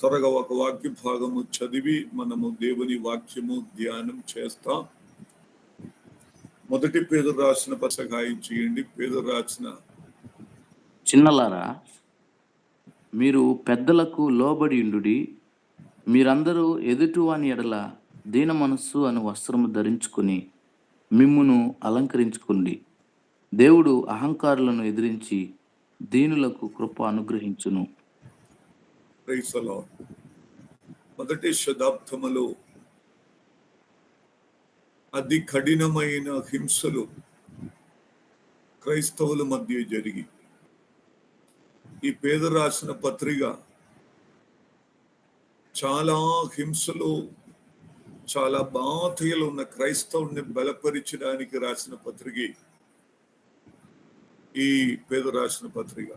త్వరగా ఒక వాక్య భాగము చదివి మనము దేవుని వాక్యము ధ్యానం చేస్తాం. మొదటి పేదలు రాసిన పసగాయం చేయండి. పేదలు రాసిన చిన్నలారా మీరు పెద్దలకు లోబడి ఉండుడి. మీరందరూ ఎదుటివాని ఎడల దీన మనస్సు అను వస్త్రము ధరించుకుని మిమ్మును అలంకరించుకోండి. దేవుడు అహంకారులను ఎదిరించి దీనులకు కృప అనుగ్రహించును. క్రైస్తలో మొదటి శతాబ్దములో అతి కఠినమైన హింసలు క్రైస్తవుల మధ్య జరిగి ఈ పేద రాసిన పత్రిక చాలా హింసలు చాలా బాధలు ఉన్న క్రైస్తవుని బలపరిచడానికి రాసిన పత్రిక ఈ పేద రాసిన పత్రిక.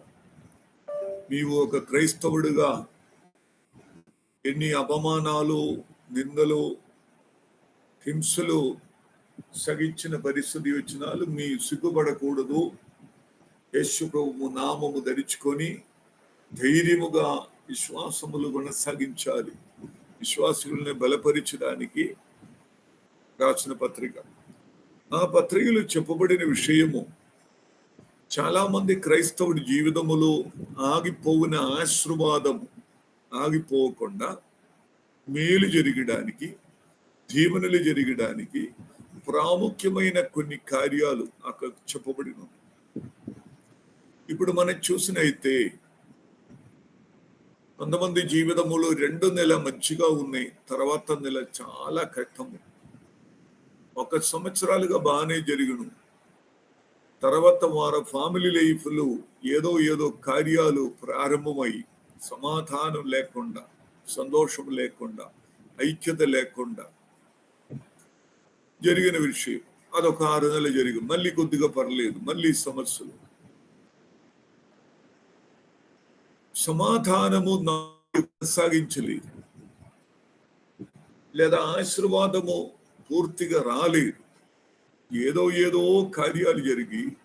నీవు ఒక క్రైస్తవుడిగా ఎన్ని అవమానాలు నిందలు హింసలు సగించిన పరిస్థితి వచ్చినాలు మీ సిగ్గుపడకూడదు. యేసు ప్రభువు నామము ధరించుకొని ధైర్యముగా విశ్వాసములు కొనసాగించాలి. విశ్వాసుల్ని బలపరచడానికి రాసిన పత్రిక. ఆ పత్రికలో చెప్పబడిన విషయము చాలా మంది క్రైస్తవుడి జీవితములో ఆగిపోవున ఆశీర్వాదము ఆగిపోకుండా మేలు జరగడానికి జీవనలు జరగడానికి ప్రాముఖ్యమైన కొన్ని కార్యాలు అక్కడ చెప్పబడి ఉంది ఇప్పుడు మనం చూసినైతే కొంతమంది జీవితంలో రెండు నెల మంచిగా ఉన్నాయి తర్వాత నెల చాలా కష్టము. ఒక సంవత్సరాలుగా బాగానే జరిగిను. తర్వాత వారి ఫ్యామిలీ లైఫ్లు ఏదో ఏదో కార్యాలు ప్రారంభమై సమాధానం లేకుండా సంతోషం లేకుండా ఐక్యత లేకుండా జరిగిన విషయం. అదొక ఆరు నెలలు జరిగింది. మళ్ళీ కొద్దిగా పర్లేదు. మళ్ళీ సమస్యలు. సమాధానము కొనసాగించలేదు. లేదా ఆశీర్వాదము పూర్తిగా రాలేదు. ఏదో ఏదో కార్యాలు జరిగి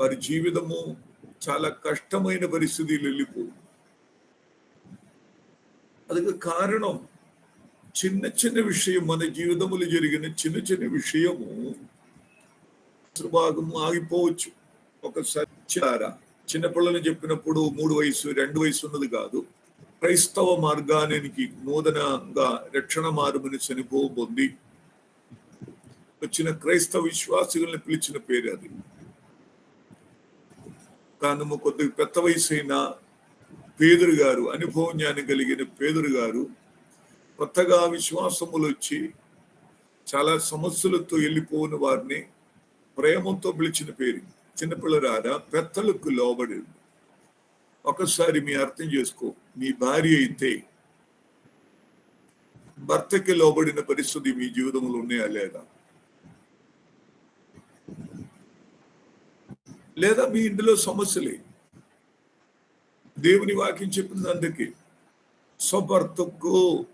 వారి జీవితము చాలా కష్టమైన పరిస్థితి వెళ్ళిపో అదికి కారణం చిన్న చిన్న విషయం మన జీవితంలో జరిగిన చిన్న చిన్న విషయము భాగం ఆగిపోవచ్చు. ఒక ఒకసారి చిన్నపిల్లలు చెప్పినప్పుడు మూడు వయసు రెండు వయసు ఉన్నది కాదు. క్రైస్తవ మార్గానికి నూతనంగా రక్షణ మార్పుని చనిపో పొంది వచ్చిన క్రైస్తవ విశ్వాసులను పిలిచిన పేరు అది. కానము కొద్దిగా పెద్ద వయసు పేదరు గారు అనుభవం జ్ఞానం కలిగిన పేదరు గారు కొత్తగా విశ్వాసములు వచ్చి చాలా సమస్యలతో వెళ్ళిపోయిన వారిని ప్రేమతో పిలిచిన పేరు. చిన్నపిల్లరారా పెద్దలకు లోబడి ఒకసారి మీ అర్థం చేసుకో. మీ భార్య అయితే భర్తకి లోబడిన పరిస్థితి మీ జీవితంలో ఉన్నాయా లేదా? లేదా మీ ఇంటిలో సమస్యలే. దేవుని వాక్యం చెప్పిన అందుకే స్వభర్తకు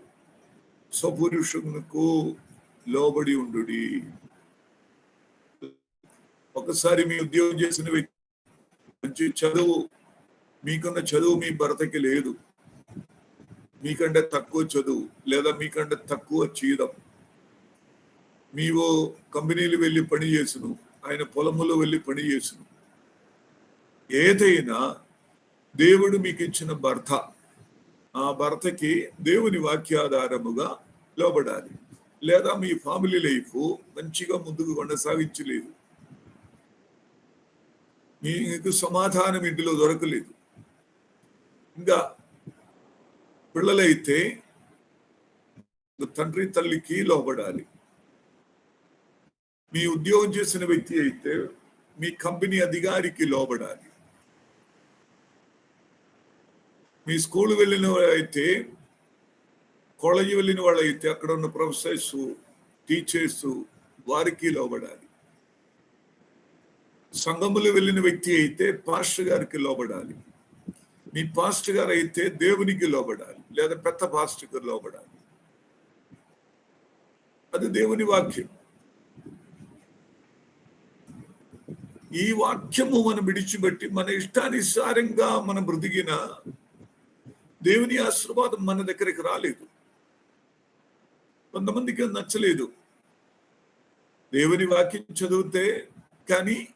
స్వపురుషునకు లోబడి ఉండు ఒకసారి మీ ఉద్యోగం చేసిన వ్యక్తి మంచి చదువు మీకున్న చదువు మీ భర్తకి లేదు. మీకంటే తక్కువ చదువు లేదా మీకంటే తక్కువ చీదం మీవో కంపెనీలు వెళ్ళి పని చేసును ఆయన పొలములో వెళ్ళి పని చేసును ఏదైనా దేవుడు మీకు ఇచ్చిన భర్త ఆ భర్తకి దేవుని వాక్యాధారముగా లోబడాలి. లేదా మీ ఫ్యామిలీ లైఫ్ మంచిగా ముందుకు కొనసాగించలేదు. మీకు సమాధానం ఇంటిలో దొరకలేదు. ఇంకా పిల్లలైతే తండ్రి తల్లికి లోబడాలి. మీ ఉద్యోగం చేసిన వ్యక్తి అయితే మీ కంపెనీ అధికారికి లోబడాలి. మీ స్కూల్ వెళ్ళిన అయితే కాలేజీ వెళ్ళిన వాళ్ళైతే అక్కడ ఉన్న ప్రొఫెసర్స్ టీచర్స్ వారికి లోబడాలి. సంఘములు వెళ్ళిన వ్యక్తి అయితే పాస్టర్ గారికి లోబడాలి. మీ పాస్టర్ గారు అయితే దేవునికి లోబడాలి. లేదా పెద్ద పాస్టర్కి లోబడాలి. అది దేవుని వాక్యం. ఈ వాక్యము మనం విడిచిపెట్టి మన ఇష్టానుసారంగా మనం బ్రతికిన దేవుని ఆశీర్వాదం మన దగ్గరికి రాలేదు. కొంతమందికి నచ్చలేదు. దేవుని వాక్యం చదివితే కానీ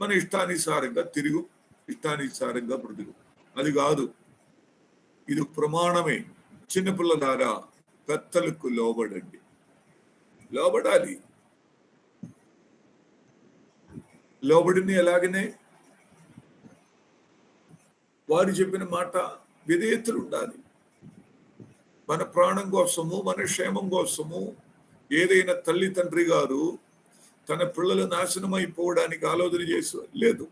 మన ఇష్టానుసారంగా తిరుగు ఇష్టానుసారంగా బ్రతుకు. అది కాదు. ఇది ప్రమాణమే. చిన్నపిల్ల ద్వారా పెద్దలకు లోబడండి. లోబడాలి. లోబడిని ఎలాగనే వారు చెప్పిన మాట విధేయతలు ఉండాలి మన ప్రాణం కోసము మన క్షేమం కోసము ఏదైనా తల్లి తండ్రి గారు తన పిల్లలు నాశనం అయిపోవడానికి ఆలోచన చేసి లేదు.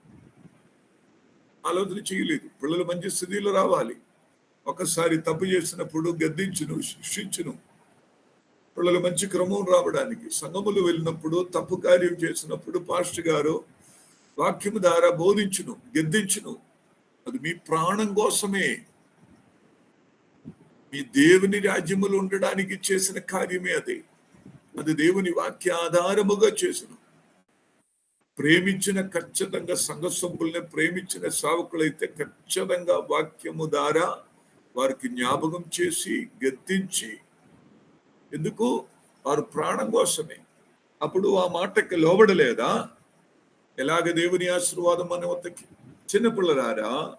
ఆలోచన చేయలేదు. పిల్లలు మంచి స్థితిలో రావాలి. ఒకసారి తప్పు చేసినప్పుడు గద్దించును శిక్షించును. పిల్లలు మంచి క్రమం రావడానికి సంఘములు వెళ్ళినప్పుడు తప్పు కార్యం చేసినప్పుడు పాస్టర్ గారు వాక్యము ద్వారా బోధించును గద్దించును. అది మీ ప్రాణం కోసమే. మీ దేవుని రాజ్యములు ఉండడానికి చేసిన కార్యమే అది. అది దేవుని వాక్య ఆధారముగా చేసిన. ప్రేమించిన ఖచ్చితంగా సంఘ సభ్యుల్ని ప్రేమించిన సావకులైతే ఖచ్చితంగా వాక్యము ద్వారా వారికి జ్ఞాపకం చేసి గద్దించి ఎందుకు? వారు ప్రాణం కోసమే. అప్పుడు ఆ మాటకి లోబడలేదా? ఎలాగ దేవుని ఆశీర్వాదం మన వద్దకి? చిన్నపిల్లలారా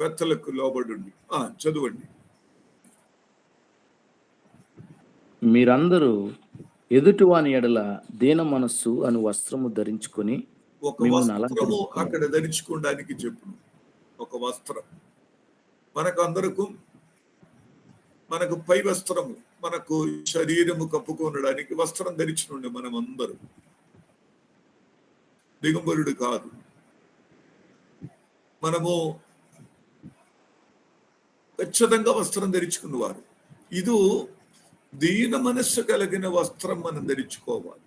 పెద్దలకు లోబడి ఆ చదవండి. మీరందరూ ఎదుటివాని ఎడల దీన మనస్సు అని వస్త్రము ధరించుకొని. అక్కడ ధరించుకోవడానికి చెప్పును. ఒక వస్త్రం. మనకు అందరకు మనకు పై వస్త్రము మనకు శరీరము కప్పుకొనడానికి వస్త్రం ధరించుండే మనం అందరూ దిగంబరుడు కాదు. మనము ఖచ్చితంగా వస్త్రం ధరించుకున్నవారు. ఇది దీన మనస్సు కలిగిన వస్త్రం మనం ధరించుకోవాలి.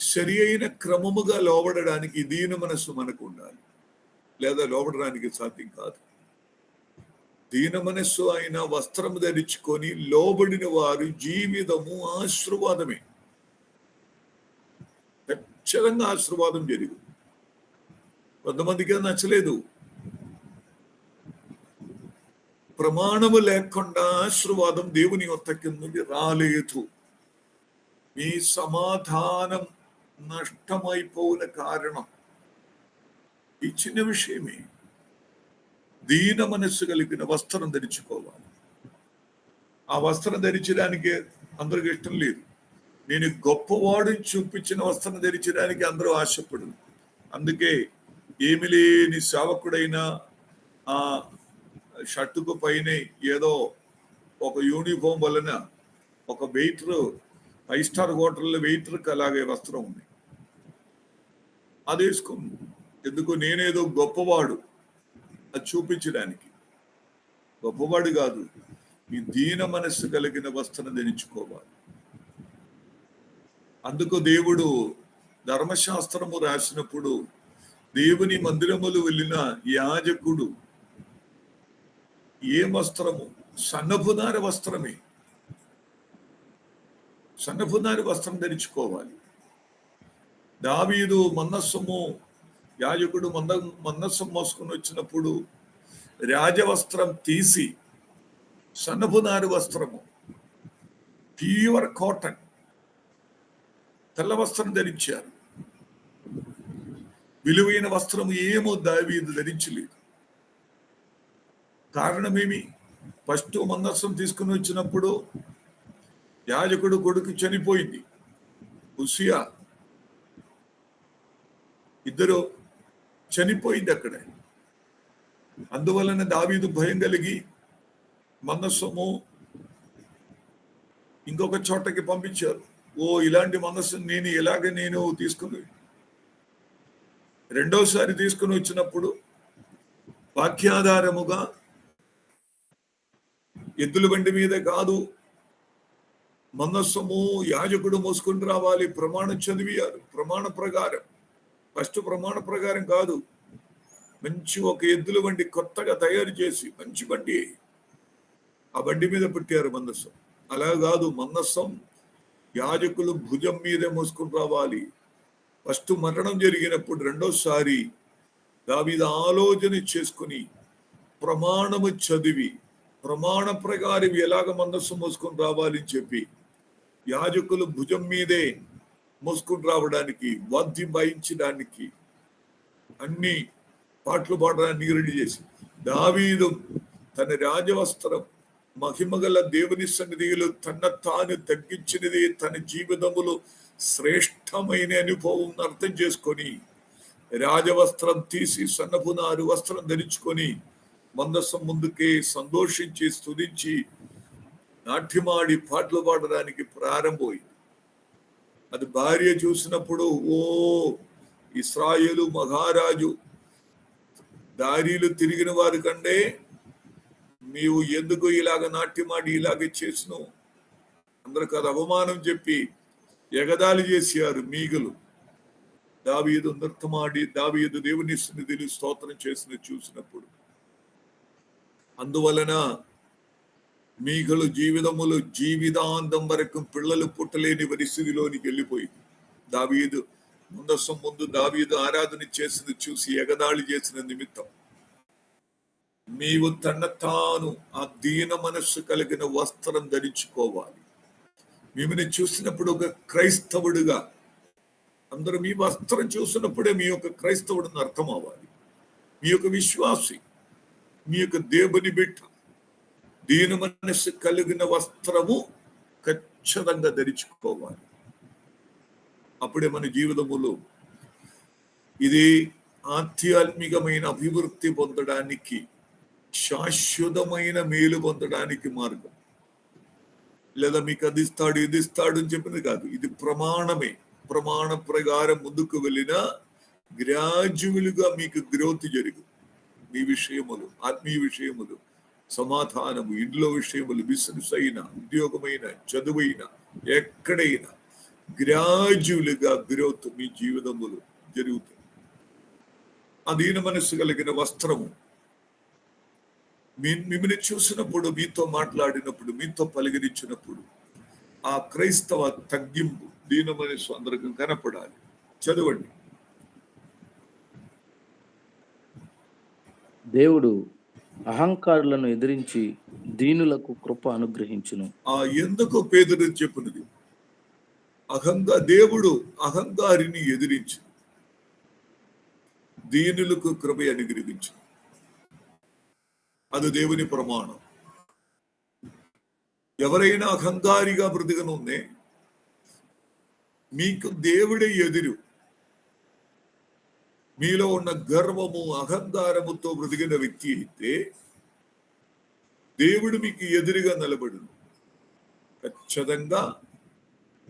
సరి అయిన క్రమముగా లోబడడానికి దీన మనస్సు మనకు ఉండాలి. లేదా లోబడడానికి సాధ్యం కాదు. దీన మనస్సు అయిన వస్త్రం ధరించుకొని లోబడిన వారు జీవితము ఆశీర్వాదమే. ఖచ్చితంగా ఆశీర్వాదం జరిగింది. కొంతమందికి నచ్చలేదు. ప్రమాణము లేకుండా ఆశీర్వాదం దేవుని యొక్క కింద రాలేదు మీ సమాధానం నష్టమైపోయిన కారణం ఈ చిన్న విషయమే దీన మనస్సు కలిగిన వస్త్రం ధరించుకోవాలి ఆ వస్త్రం ధరించడానికి అందరికి ఇష్టం లేదు నేను గొప్పవాడిని చూపించిన వస్త్రం ధరించడానికి అందరూ ఆశపడు అందుకే ఏమి లేని సేవకుడైన ఆ షర్టుకు పైన ఏదో ఒక యూనిఫామ్ వలన ఒక వెయిటర్ ఫైవ్ స్టార్ హోటల్లో వెయిటర్కి అలాగే వస్త్రం ఉంది. అది వేసుకుంది ఎందుకు? నేనేదో గొప్పవాడు. అది చూపించడానికి. గొప్పవాడు కాదు. ఈ దీన మనస్సు కలిగిన వస్త్రం ధరించుకోవాలి. అందుకు దేవుడు ధర్మశాస్త్రము రాసినప్పుడు దేవుని మందిరములు వెళ్ళిన యాజకుడు ఏ వస్త్రము? సన్నపునార వస్త్రమే. సన్నపునారి వస్త్రం ధరించుకోవాలి. దావీదు మన్నస్సము యాజకుడు మంద మన్నస్సం మోసుకొని వచ్చినప్పుడు రాజవస్త్రం తీసి సన్నపునారి వస్త్రము ప్యూర్ కాటన్ తెల్ల వస్త్రం ధరించారు. విలువైన వస్త్రం ఏమో దావీదు ధరించలేదు. కారణమేమి? ఫస్ట్ మందస్సం తీసుకుని వచ్చినప్పుడు యాజకుడు కొడుకు చనిపోయింది. ఉసియా. ఇద్దరు చనిపోయింది అక్కడ. అందువలన దావీదు భయం కలిగి మందస్సము ఇంకొక చోటకి పంపించారు. ఓ ఇలాంటి మనస్సు నేను ఎలాగ నేను తీసుకుని రెండోసారి తీసుకుని వచ్చినప్పుడు వాక్యాధారముగా ఎద్దుల బండి మీద కాదు. మనస్సము యాజకుడు మోసుకుని రావాలి. ప్రమాణం చదివారు ప్రమాణ ప్రకారం. ఫస్ట్ ప్రమాణ ప్రకారం కాదు. మంచి ఒక ఎద్దుల బండి కొత్తగా తయారు చేసి మంచి బండి. ఆ బండి మీద పెట్టారు మందస్సం అలా కాదు. మందస్సం యాజకులు భుజం మీదే మోసుకుని రావాలి. ఫస్ట్ మరణం జరిగినప్పుడు రెండోసారి దావిద ఆలోచన చేసుకుని ప్రమాణము చదివి ప్రమాణ ప్రకారం ఎలాగ మందస్సు మోసుకొని రావాలని చెప్పి యాజకులు భుజం మీదే మోసుకొని రావడానికి వాద్యం వాయించడానికి అన్ని పాటలు పాడడానికి రెడీ చేసి దావీదు తన రాజవస్త్రం మహిమగల దేవుని సన్నిధిలో తన తాను తగ్గించినది తన జీవితములో శ్రేష్టమైన అనుభవం అర్థం చేసుకొని రాజవస్త్రం తీసి సన్నపునారు వస్త్రం ధరించుకొని మందసం ముందుకే సంతోషించి స్థుతించి నాట్యమాడి పాటలు పాడడానికి ప్రారంభమైంది. అది భార్య చూసినప్పుడు ఓ ఇస్రాయేలు మహారాజు దారిలు తిరిగిన వారి కంటే నీవు ఎందుకు ఇలాగ నాట్యమాడి ఇలాగ చేసినావు? అందరికి అది అవమానం చెప్పి ఎగదాలి చేశారు మీగలు. దావీదు నృత్యమాడి దావీదు దేవుని సన్నిధిని స్తోత్రం చేసిన చూసినప్పుడు అందువలన మీగలు జీవితములు జీవితాంతం వరకు పిల్లలు పుట్టలేని పరిస్థితిలోనికి వెళ్ళిపోయింది దావీదు ముందస్సు ముందు దావీదు ఆరాధన చేసింది చూసి ఎగదాళి చేసిన నిమిత్తం నీవు తన తాను ఆ దీన మనస్సు కలిగిన వస్త్రం ధరించుకోవాలి. మిమ్మల్ని చూసినప్పుడు ఒక క్రైస్తవుడిగా అందరూ మీ వస్త్రం చూసినప్పుడే మీ యొక్క క్రైస్తవుడిని అర్థం అవ్వాలి. మీ యొక్క విశ్వాసి మీ యొక్క దేవుని బిడ్డ దీని మనసు కలిగిన వస్త్రము ఖచ్చితంగా ధరించుకోవాలి. అప్పుడే మన జీవితములో ఇది ఆధ్యాత్మికమైన అభివృద్ధి పొందడానికి శాశ్వతమైన మేలు పొందడానికి మార్గం. లేదా మీకు అది ఇస్తాడు ఇది ఇస్తాడు అని చెప్పింది కాదు. ఇది ప్రమాణమే. ప్రమాణ ప్రకారం ముందుకు వెళ్ళినా గ్రాడ్యువల్గా మీకు గ్రోత్ జరుగుతుంది. మీ విషయములు ఆత్మీయ విషయములు సమాధానము ఇంట్లో విషయములు బిజినెస్ అయినా ఉద్యోగమైన చదువైన ఎక్కడైనా గ్రాడ్యువల్గా గ్రోత్ మీ జీవితములు జరుగుతుంది. అధీన మనసు కలిగిన వస్త్రము. మీ మిమ్మల్ని చూసినప్పుడు మీతో మాట్లాడినప్పుడు మీతో పలకరించినప్పుడు ఆ క్రైస్తవ తగ్గింపు దీన మనసు అందరికీ కనపడాలి. చదవండి. దేవుడు అహంకారులను ఎదిరించి దీనులకు కృప అనుగ్రహించును. ఆ ఎందుకు పేదరు చెప్పినది? అహంగా దేవుడు అహంకారిని ఎదిరించి. దీనులకు కృప అనుగ్రహించు. అది దేవుని ప్రమాణం. ఎవరైనా అహంకారిగా బ్రతికనుందే మీకు దేవుడే ఎదురు. మీలో ఉన్న గర్వము అహంకారముతో బ్రతికిన వ్యక్తి అయితే దేవుడు మీకు ఎదురుగా నిలబడును. ఖచ్చితంగా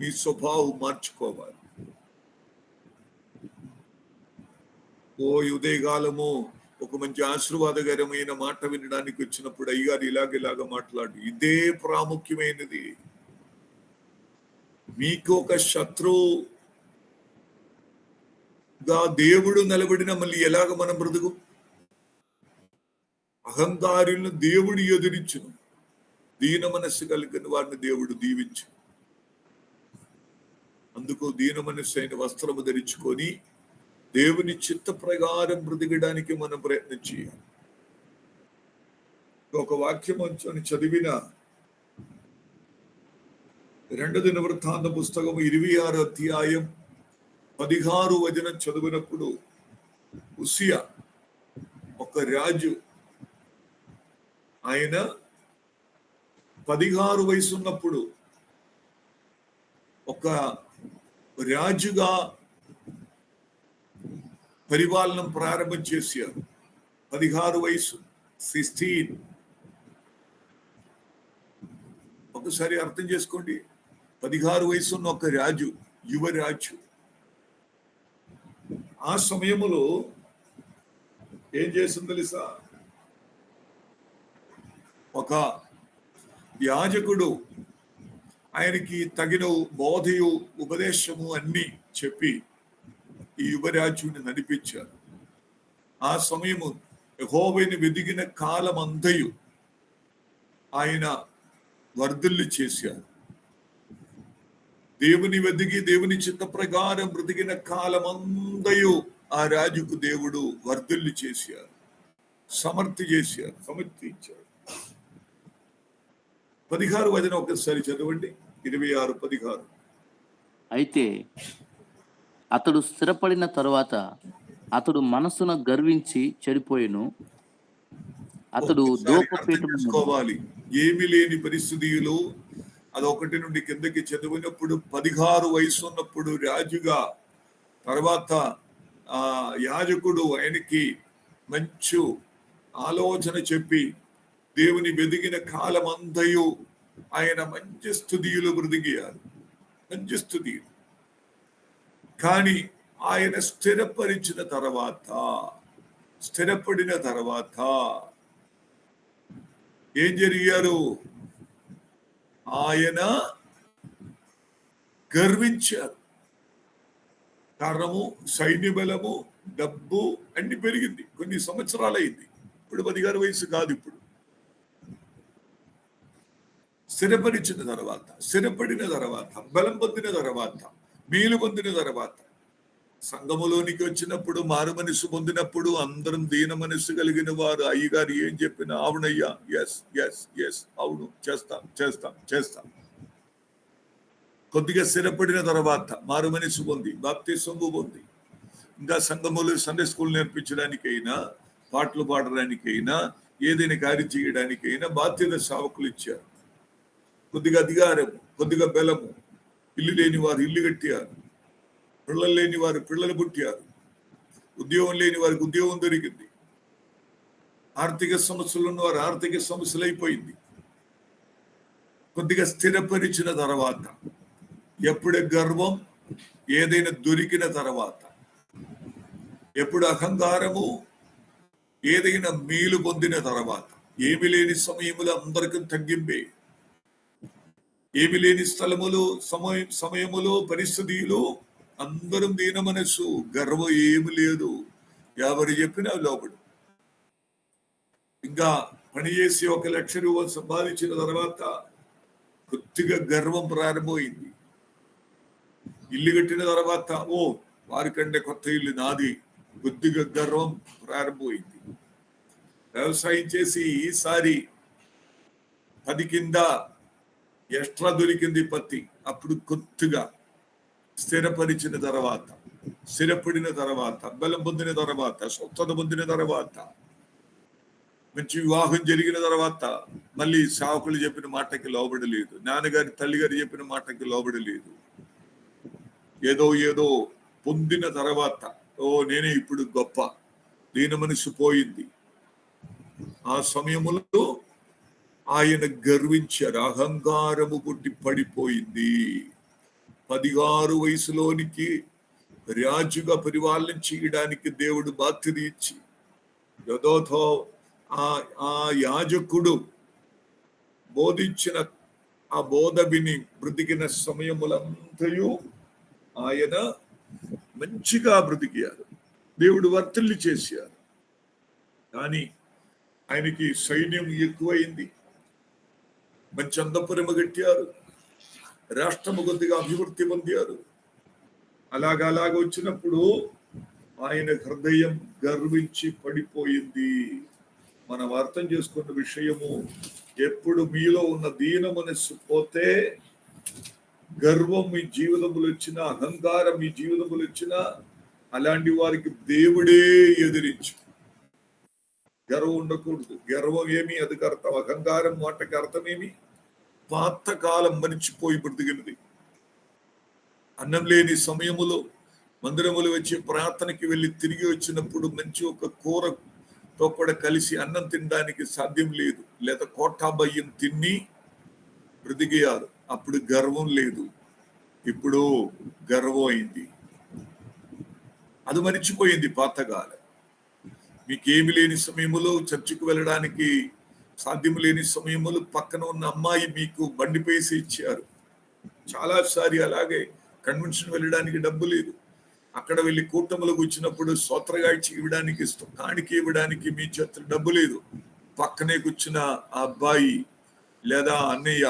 మీ స్వభావం మార్చుకోవాలి. ఓ ఉదయకాలము ఒక మంచి ఆశీర్వాదకరమైన మాట వినడానికి వచ్చినప్పుడు అయ్యారు ఇలాగ మాట్లాడు. ఇదే ప్రాముఖ్యమైనది. మీకు ఒక శత్రువు శత్రువుగా దేవుడు నిలబడిన మళ్ళీ ఎలాగ మనం బ్రతుకు? అహంకారులను దేవుడు ఎదురించును. దీన మనస్సు కలిగిన వారిని దేవుడు దీవించు అందుకు దీన మనస్సు అయిన వస్త్రము ధరించుకొని దేవుని చిత్త ప్రకారం బ్రతికడానికి మనం ప్రయత్నం చేయాలి. ఒక వాక్యం అంచుని చదివిన రెండు దిన వృత్తాంత పుస్తకం ఇరవై ఆరు అధ్యాయం పదిహారు వదిన చదివినప్పుడు ఉసియా ఒక రాజు ఆయన పదిహారు వయసు ఉన్నప్పుడు ఒక రాజుగా పరిపాలన ప్రారంభం చేశారు. పదిహారు వయసు సిక్స్టీన్. ఒకసారి అర్థం చేసుకోండి. పదిహారు వయసు ఉన్న ఒక రాజు యువరాజు. ఆ సమయములో ఏం చేసింది తెలుసా? ఒక యాజకుడు ఆయనకి తగిన బోధయు ఉపదేశము అన్ని చెప్పి ఈ యువరాజుని నడిపించారు. ఆ సమయము యెహోవాని వెదిగిన కాలమంతయు ఆయన వర్ధిల్లు చేశారు. దేవుని వెదిగి దేవుని చిత్త ప్రకారం బ్రతికిన కాలమందయు ఆ రాజుకు దేవుడు వర్ధిల్లు చేశారు సమర్థి చేశారు సమర్థి ఇచ్చారు పదిహారు వదిన ఒకసారి చదవండి. ఇరవై ఆరు పదిహారు. అయితే అతడు స్థిరపడిన తరువాత అతడు మనస్సున గర్వించి చెడిపోయెను. అతడు చేసుకోవాలి. ఏమి లేని పరిస్థితిలో అది ఒకటి నుండి కిందకి చదివినప్పుడు పదిహారు వయసు ఉన్నప్పుడు రాజుగా తర్వాత ఆ యాజకుడు ఆయనకి మంచు ఆలోచన చెప్పి దేవుని వెదిగిన కాలమంతయు ఆయన మంచి స్థుతియులు బ్రతికియారు మంచి స్థుతియులు. కానీ ఆయన స్థిరపరిచిన తర్వాత స్థిరపడిన తర్వాత ఏం జరిగారు? ఆయన గర్వించారు. కారణము సైన్య బలము డబ్బు అన్ని పెరిగింది. కొన్ని సంవత్సరాలు అయింది ఇప్పుడు పదిహారు వయసు కాదు ఇప్పుడు. స్థిరపరిచిన తర్వాత స్థిరపడిన తర్వాత బలం పొందిన తర్వాత మేలు పొందిన తర్వాత సంఘములోనికి వచ్చినప్పుడు మారు మనసు పొందినప్పుడు అందరం దీన మనసు కలిగిన వారు. అయ్యగారు ఏం చెప్పినా అవునయ్యా ఎస్ ఎస్ ఎస్ అవును. చేస్తాం చేస్తాం చేస్తాం. కొద్దిగా స్థిరపడిన తర్వాత మారు మనసు పొంది భక్తి సొమ్ము పొంది ఇంకా సంఘములు సండే స్కూల్ నేర్పించడానికైనా పాటలు పాడడానికైనా ఏదైనా కార్యం చేయడానికైనా బాధ్యత సావకులు ఇచ్చారు. కొద్దిగా అధికారము కొద్దిగా బలము ఇల్లు లేని వారు ఇల్లు కట్టారు. పిల్లలు లేని వారు పిల్లలు పుట్టారు. ఉద్యోగం లేని వారికి ఉద్యోగం దొరికింది. ఆర్థిక సమస్యలు ఉన్న వారు ఆర్థిక సమస్యలు అయిపోయింది కొద్దిగా స్థిరపరిచిన తర్వాత ఎప్పుడు గర్వం ఏదైనా దొరికిన తర్వాత ఎప్పుడు అహంకారము ఏదైనా మేలు పొందిన తర్వాత ఏమి లేని సమయములు అందరికీ తగ్గింపే. ఏమి లేని స్థలములు సమయం సమయములో పరిస్థితులు అందరం దీన మనస్సు. గర్వం ఏమి లేదు. ఎవరు చెప్పినా లోపడు. ఇంకా పని చేసి ఒక లక్ష రూపాయలు సంపాదించిన తర్వాత కొద్దిగా గర్వం ప్రారంభమైంది. ఇల్లు కట్టిన తర్వాత ఓ వారికంటే కొత్త ఇల్లు నాది. కొద్దిగా గర్వం ప్రారంభమైంది. వ్యవసాయం చేసి ఈసారి పది కింద ఎక్స్ట్రా దొరికింది పత్తి. అప్పుడు కొద్దిగా స్థిరపరిచిన తర్వాత స్థిరపడిన తర్వాత బలం పొందిన తర్వాత స్వస్థత పొందిన తర్వాత మంచి వివాహం జరిగిన తర్వాత మళ్ళీ సాకులు చెప్పిన మాటకి లోబడలేదు నాన్నగారి తల్లిగారు చెప్పిన మాటకి లోబడలేదు ఏదో ఏదో పొందిన తర్వాత ఓ నేనే ఇప్పుడు గొప్ప దీన మనసు పోయింది. ఆ సమయములో ఆయన గర్వించారు. అహంకారము పుట్టి పడిపోయింది. పదిహారు వయసులోనికి రాజుగా పరిపాలన చేయడానికి దేవుడు బాధ్యత ఇచ్చి యథోథో ఆ ఆ యాజకుడు బోధించిన ఆ బోధ విని బ్రతికిన సమయములంతయు ఆయన మంచిగా బ్రతికారు దేవుడు వర్తల్లి చేశారు. కానీ ఆయనకి సైన్యం ఎక్కువైంది. మంచి అందపురమ కట్టారు. రాష్ట్రము కొద్దిగా అభివృద్ధి పొందారు. అలాగ అలాగ వచ్చినప్పుడు ఆయన హృదయం గర్వించి పడిపోయింది. మనం అర్థం చేసుకున్న విషయము ఎప్పుడు మీలో ఉన్న దీన మనస్సు పోతే గర్వం మీ జీవితములు వచ్చిన అహంకారం మీ జీవితములు వచ్చిన అలాంటి వారికి దేవుడే ఎదిరించు. గర్వం ఉండకూడదు. గర్వం ఏమి? అది అర్థం. అహంకారం మాటకి అర్థమేమి? పాతకాలం మరిచిపోయి బ్రతికినది అన్నం లేని సమయములో మందిరములు వచ్చి ప్రార్థనకి వెళ్ళి తిరిగి వచ్చినప్పుడు మంచి ఒక కూరతో కూడా కలిసి అన్నం తినడానికి సాధ్యం లేదు. లేదా కోటాబయ్యం తిని బ్రతికియారు అప్పుడు గర్వం లేదు. ఇప్పుడు గర్వం అయింది. అది మరిచిపోయింది పాతకాలం. మీకేమి లేని సమయంలో చర్చికి వెళ్ళడానికి సాధ్యం లేని సమయంలో పక్కన ఉన్న అమ్మాయి మీకు బండి పేసి ఇచ్చారు చాలాసారి అలాగే కన్వెన్షన్ వెళ్ళడానికి డబ్బు లేదు. అక్కడ వెళ్ళి కూటములకు వచ్చినప్పుడు సోత్రగాడ్చి ఇవ్వడానికి కానికి ఇవ్వడానికి మీ చేతులు డబ్బు లేదు. పక్కనే కూర్చున్న ఆ అబ్బాయి లేదా అన్నయ్య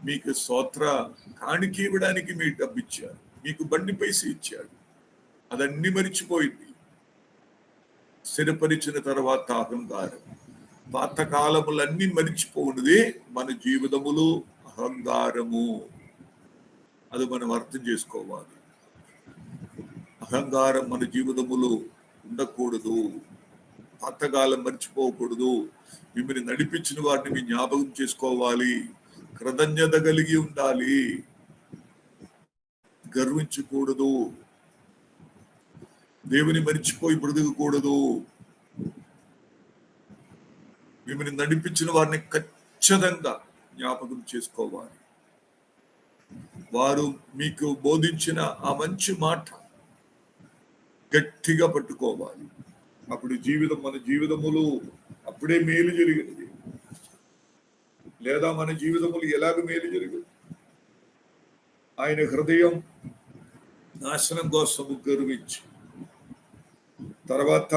మీకు సోత్ర కానికి ఇవ్వడానికి మీ డబ్బు ఇచ్చారు మీకు బండి పైసి ఇచ్చాడు అదన్నీ మరిచిపోయింది. స్థిరపరిచిన తర్వాత అహంకారం పాత కాలములన్నీ మన జీవితములు అహంకారము. అది మనం అర్థం చేసుకోవాలి. అహంకారం మన జీవితములు ఉండకూడదు. పాతకాలం మర్చిపోకూడదు. మిమ్మల్ని నడిపించిన వాటిని మీ జ్ఞాపకం చేసుకోవాలి. కృతజ్ఞత కలిగి ఉండాలి. గర్వించకూడదు. దేవుని మరిచిపోయి బ్రతకకూడదు. మీరు నడిపించిన వారిని ఖచ్చితంగా జ్ఞాపకం చేసుకోవాలి. వారు మీకు బోధించిన ఆ మంచి మాట గట్టిగా పట్టుకోవాలి. అప్పుడు జీవితం మన జీవితములు అప్పుడే మేలు జరిగినది. లేదా మన జీవితములు ఎలాగ మేలు జరిగింది ఆయన హృదయం నాశనం కోసము గర్వించి తర్వాత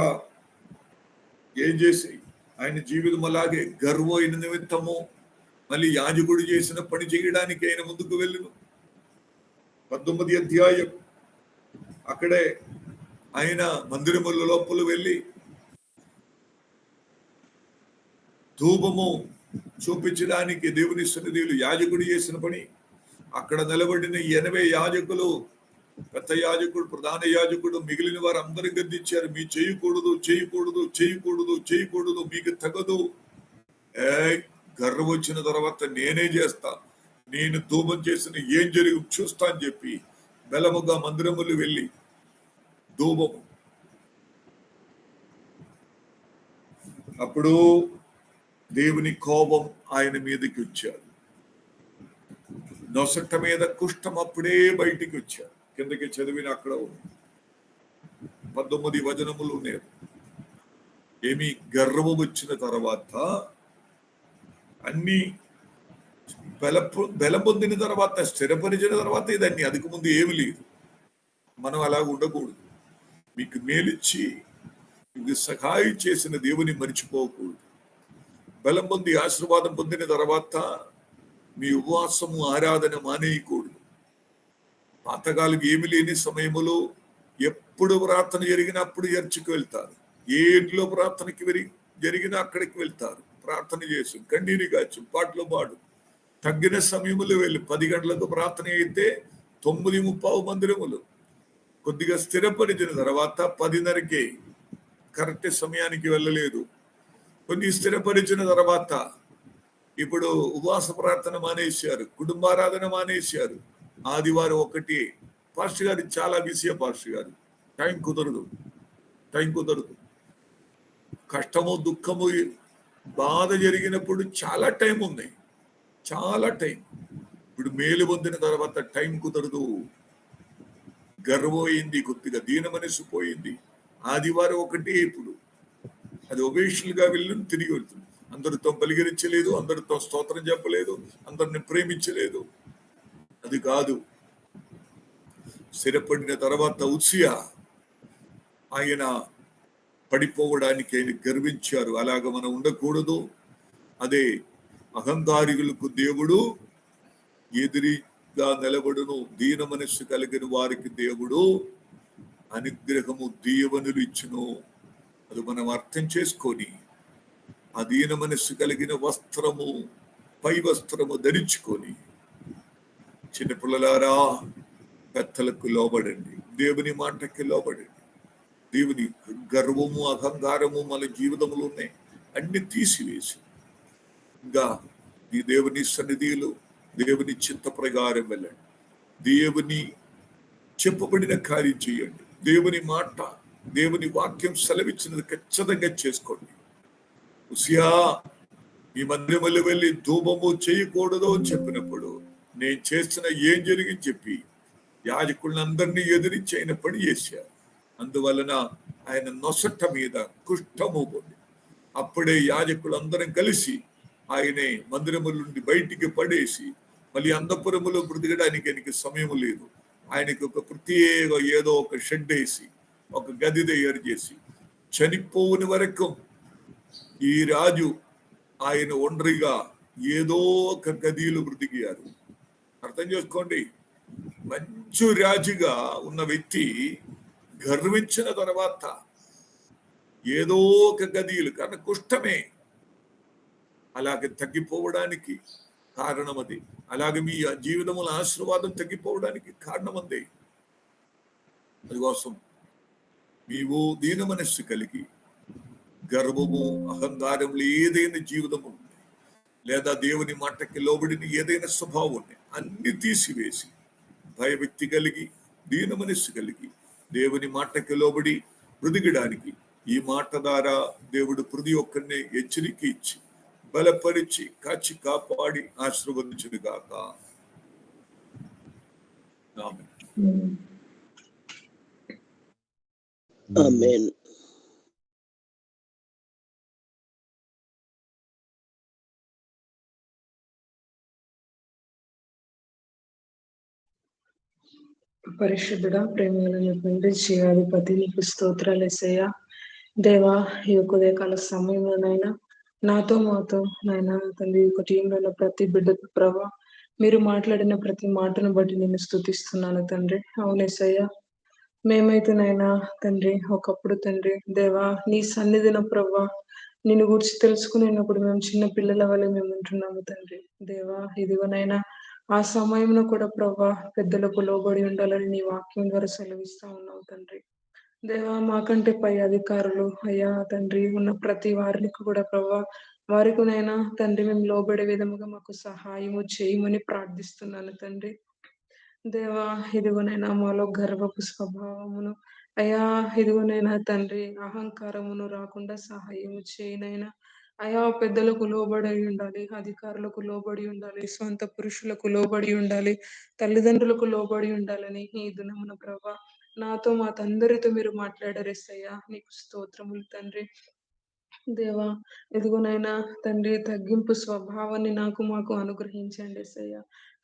ఏం చేసి ఆయన జీవితం అలాగే గర్వైన నిమిత్తము. మళ్ళీ యాజకుడు చేసిన పని చేయడానికి ఆయన ముందుకు వెళ్ళను. పద్దొమ్మిది అధ్యాయం. అక్కడే ఆయన మందిరముల లోపల వెళ్ళి ధూపము చూపించడానికి దేవుని సన్నిధిలో యాజకుడు చేసిన పని. అక్కడ నిలబడిన ఎనభై యాజకులు పెద్ద యాజకుడు ప్రధాన యాజకుడు మిగిలిన వారు అందరూ గద్దించారు. మీ చేయకూడదు చేయకూడదు చేయకూడదు చేయకూడదు మీకు తగదు. ఏ గర్వం వచ్చిన తర్వాత నేనే చేస్తా. నేను ధూమం చేసిన ఏం జరిగి చూస్తా అని చెప్పి బలముగా మందిరములు వెళ్ళి ధూమము. అప్పుడు దేవుని కోపం ఆయన మీదకి వచ్చారు నొసట మీద కుష్టం అప్పుడే బయటికి వచ్చారు కిందకి చదివిన అక్కడ ఉంది. పంతొమ్మిది వచనములు ఉన్నాయి. ఏమి గర్వం వచ్చిన తర్వాత అన్ని బల బలం పొందిన తర్వాత స్థిరపరిచిన తర్వాత ఇదన్నీ. అదుకు ముందు ఏమి లేదు. మనం అలా ఉండకూడదు. మీకు మేలిచ్చి మీకు సహాయం చేసిన దేవుని మర్చిపోకూడదు. బలం పొంది ఆశీర్వాదం పొందిన తర్వాత మీ ఉపవాసము ఆరాధన మానేయకూడదు. పాతకాలం ఏమి లేని సమయములో ఎప్పుడు ప్రార్థన జరిగినప్పుడు చర్చికి వెళ్తారు. ఏ ఇంట్లో ప్రార్థనకి జరిగినా అక్కడికి వెళ్తారు. ప్రార్థన చేసి కన్నీరు కాచు పాటలు పాడు. తగ్గిన సమయములో వెళ్ళి పది గంటలకు ప్రార్థన అయితే తొమ్మిది ముప్పావు మందిరములు. కొద్దిగా స్థిరపరిచిన తర్వాత పదిన్నరకే కరెక్ట్ సమయానికి వెళ్ళలేదు. కొన్ని స్థిరపరిచిన తర్వాత ఇప్పుడు ఉపవాస ప్రార్థన మానేశారు. కుటుంబారాధన మానేశారు. ఆదివారం ఒకటి. పాస్టర్ గారు చాలా బిజీ పాస్టర్ గారు. టైం కుదరదు. టైం కుదరదు. కష్టము దుఃఖము బాధ జరిగినప్పుడు చాలా టైం ఉంది. చాలా టైం. ఇప్పుడు మేలు పొందిన తర్వాత టైం కుదరదు. గర్వమైంది కొద్దిగా దీన మనసు పోయింది. ఆదివారం ఒకటి ఇప్పుడు. అది ఒబేషుల్ వెళ్ళి తిరిగి వెళ్తుంది. అందరితో పలిగరించలేదు అందరితో స్తోత్రం చెప్పలేదు అందరిని ప్రేమించలేదు. అది కాదు. స్థిరపడిన తర్వాత ఉత్సియా ఆయన పడిపోవడానికి ఆయన గర్వించారు. అలాగ మనం ఉండకూడదు. అదే అహంకారికులకు దేవుడు ఎదిరిగా నిలబడును దీన మనస్సు కలిగిన వారికి దేవుడు అనుగ్రహము దీవనులు ఇచ్చును. అది మనం అర్థం చేసుకొని ఆ దీన మనస్సు కలిగిన వస్త్రము పై వస్త్రము ధరించుకొని చిన్నపిల్లలారా పెద్దలకు లోబడండి. దేవుని మాటకి లోబడండి. దేవుని గర్వము అహంకారము మన జీవితంలో ఉన్నాయి. అన్ని తీసివేసి. ఇంకా ఈ దేవుని సన్నిధిలో దేవుని చిత్త ప్రకారం వెళ్ళండి. దేవుని చెప్పబడిన కార్యం చేయండి. దేవుని మాట దేవుని వాక్యం సెలవిచ్చినది ఖచ్చితంగా చేసుకోండి. ఉసియా ఈ మందిరములు వెళ్ళి ధూపము చేయకూడదు అని చెప్పినప్పుడు నేను చేస్తున్న ఏం జరిగింది చెప్పి యాజకులందరినీ ఎదిరించి ఆయన పని చేశారు. అందువలన ఆయన నొసట మీద కుష్టము పొంది. అప్పుడే యాజకులందరం కలిసి ఆయనే మందిరముల నుండి బయటికి పడేసి మళ్ళీ అందపురములో బ్రతికడానికి ఆయనకి సమయం లేదు. ఆయనకి ఒక ప్రత్యేక ఏదో ఒక షెడ్ వేసి ఒక గది తయారు చేసి చనిపోని వరకు ఈ రాజు ఆయన ఒండ్రిగా ఏదో ఒక గదిలో బ్రతికారు అర్థం చేసుకోండి. మంచు రాజుగా ఉన్న వ్యక్తి గర్వించిన తర్వాత ఏదో ఒక గదిలు కానీ కుష్టమే అలాగే తగ్గిపోవడానికి కారణం అది. అలాగే మీ జీవితముల ఆశీర్వాదం తగ్గిపోవడానికి కారణం అందే. అందుకోసం నీవు దీన మనస్సు కలిగి గర్వము అహంకారములు ఏదైనా జీవితము ఉంది లేదా దేవుని మాటకి లోబడిన ఏదైనా స్వభావం ఉంది అన్ని తీసివేసి భయభక్తి కలిగి దీన మనస్సు కలిగి దేవుని మాటకి లోబడి బ్రతికడానికి ఈ మాట ద్వారా దేవుడు ప్రతి ఒక్కరిని హెచ్చరిక ఇచ్చి బలపరిచి కాచి కాపాడి ఆశీర్వదించును గాక ఆమేన్. పరిశుద్ధుడ ప్రేమలను తండ్రి జీవాధిపతి నీకు స్తోత్రాలు ఎసయ్యా దేవా ఈ యొక్క ఉదయకాల సమయంలోనైనా నాతో మాతో నాయన తండ్రి ఈ యొక్క టీంలో ఉన్న ప్రతి బిడ్డకు ప్రభా మీరు మాట్లాడిన ప్రతి మాటను బట్టి నేను స్తుతిస్తున్నాను తండ్రి. అవునేసయ్యా మేమైతే నాయనా తండ్రి ఒకప్పుడు తండ్రి దేవా నీ సన్నిధిన ప్రభా నిన్ను గురించి తెలుసుకునేటప్పుడు మేము చిన్న పిల్లల వల్ల మేము ఉంటున్నాము తండ్రి. దేవా ఇదిగోనైనా ఆ సమయంలో కూడా ప్రభా పెద్దలకు లోబడి ఉండాలని నీ వాక్యం ద్వారా సెలవిస్తా ఉన్నావు తండ్రి. దేవా మాకంటే పై అధికారులు అయ్యా తండ్రి ఉన్న ప్రతి వారికి కూడా ప్రభా వారికి నైనా తండ్రి మేము లోబడే విధముగా మాకు సహాయము చేయమని ప్రార్థిస్తున్నాను తండ్రి. దేవా ఇదిగోనైనా మాలో గర్వపు స్వభావమును అయ్యా ఇదిగోనైనా తండ్రి అహంకారమును రాకుండా సహాయము చేయనైనా అయా పెద్దలకు లోబడి ఉండాలి అధికారులకు లోబడి ఉండాలి సొంత పురుషులకు లోబడి ఉండాలి తల్లిదండ్రులకు లోబడి ఉండాలని ఈ దినమున ప్రభా. నాతో మా తందరితో మీరు మాట్లాడారేసయ్యా నీకు స్తోత్రములు తండ్రి. దేవా ఎదుగునైనా తండ్రి తగ్గింపు స్వభావాన్ని నాకు మాకు అనుగ్రహించండి సయ్య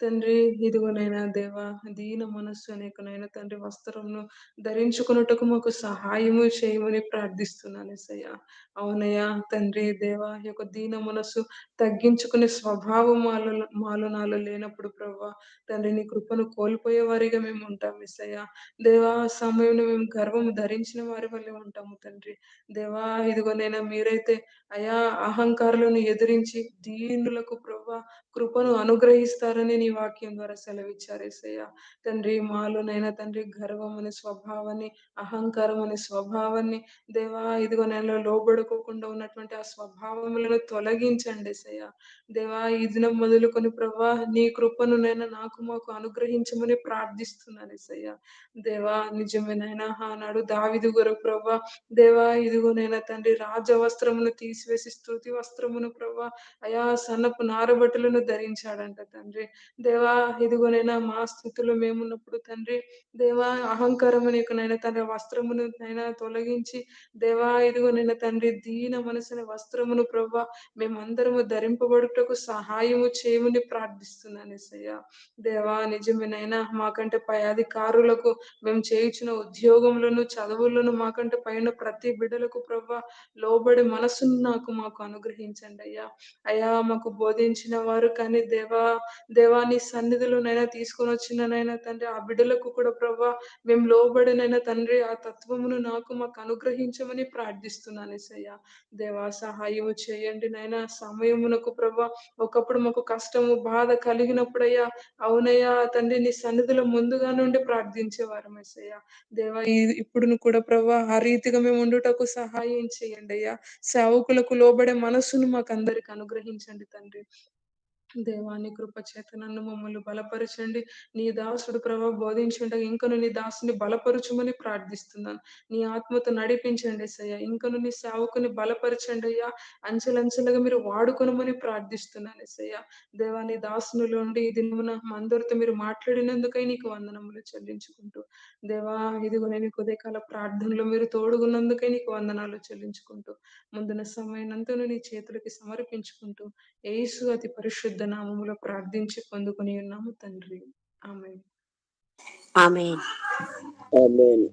తండ్రి ఇదిగోనైనా దేవా దీన మనస్సు అనేకనైనా తండ్రి వస్త్రంను ధరించుకున్నట్టుకు మాకు సహాయము చేయమని ప్రార్థిస్తున్నాను సయ్య అవునయ్యా తండ్రి దేవా యొక్క దీన మనస్సు తగ్గించుకునే స్వభావం మాలో మాలో నాలో లేనప్పుడు ప్రభా తండ్రి నీ కృపను కోల్పోయే వారిగా మేము ఉంటాం ఎస్సయ్యా దేవా సమయంలో మేము గర్వం ధరించిన వారి వల్లే ఉంటాము తండ్రి. దేవా ఇదిగోనైనా మీరైతే అయా అహంకారులను ఎదిరించి దీనులకు ప్రభా కృపను అనుగ్రహిస్తారని నీ వాక్యం ద్వారా సెలవిచ్చారేసయ్యా తండ్రి మాలోనైనా తండ్రి గర్వం అనే స్వభావాన్ని అహంకారం అనే స్వభావాన్ని దేవా ఇదిగో నెలలో లోబడుకోకుండా ఉన్నటువంటి ఆ స్వభావములను తొలగించండి సయ్యా దేవా ఈ దినం మొదలుకొని ప్రభా నీ కృపను నైనా నాకు మాకు అనుగ్రహించమని ప్రార్థిస్తున్నాను సయ్యా దేవా నిజమేనైనా ఆనాడు దావిదు గురు ప్రభా దేవా ఇదిగోనైనా తండ్రి రాజ వస్త్రమును తీసివేసి స్థుతి వస్త్రమును ప్రభా అయా సన్నపు నారబట్టలను ధరించాడంట తండ్రి. దేవా ఇదిగోనైనా మా స్థితిలో మేమున్నప్పుడు తండ్రి. దేవా అహంకారం నీకునైనా తండ్రి వస్త్రమును నైనా తొలగించి. దేవా ఇదిగోనైనా తండ్రి దీన మనసుని వస్త్రమును ప్రభా మేమందరము ధరింపబడుటకు సహాయము చేయమని ప్రార్థిస్తున్నాను ఎసయ్యా దేవా నిజమేనైనా మాకంటే పై అధికారులకు మేము చేయించిన ఉద్యోగములను చదువులను మాకంటే పైన ప్రతి బిడ్డలకు ప్రభా లోబడి మనసును నాకు మాకు అనుగ్రహించండి అయ్యా. అయ్యా మాకు బోధించిన వారు కానీ దేవా దేవా నీ సన్నిధిలోనైనా తీసుకొని వచ్చిననైనా తండ్రి ఆ బిడ్డలకు కూడా ప్రభా మేము లోబడినైనా తండ్రి ఆ తత్వమును నాకు మాకు అనుగ్రహించమని ప్రార్థిస్తున్నాను ఎసయ్యా దేవా సహాయము చేయండి నైనా సమయమునకు ప్రభా ఒకప్పుడు మాకు కష్టము బాధ కలిగినప్పుడు అయ్యా అవునయ్యా తండ్రి నీ సన్నిధిలో ముందుగా నుండి ప్రార్థించేవారు మెస్సయ్యా దేవా ఇప్పుడును కూడా ప్రభా ఆ రీతిగా మేము ఉండుటకు సహాయం చేయండి అయ్యా. సేవకులకు లోబడే మనస్సును మాకు అందరికి అనుగ్రహించండి తండ్రి. దేవాన్ని కృప చేత నన్ను మమ్మల్ని బలపరచండి. నీ దాసుడు ప్రభావ బోధించుండగా ఇంకను నీ దాసుని బలపరచుమని ప్రార్థిస్తున్నాను. నీ ఆత్మతో నడిపించండి సయ్యా ఇంకను నీ సేవకుని బలపరచండి అయ్యా. అంచెలంచెలుగా మీరు వాడుకొనమని ప్రార్థిస్తున్నాను సయ్యా దేవా నీ దాసునిలో ఉండి ఈ దినమున మందరితో మీరు మాట్లాడినందుకై నీకు వందనములు చెల్లించుకుంటూ. దేవా ఇదిగో నేను ఉదయకాల ప్రార్థనలో మీరు తోడుగున్నందుకై నీకు వందనాలు చెల్లించుకుంటూ. ముందున సమయనంతను నీ చేతులకి సమర్పించుకుంటూ ఏసు అతి పరిశుద్ధ నామములో ప్రార్థించి పొందుకుని ఉన్నాము తండ్రి ఆమె. Amen.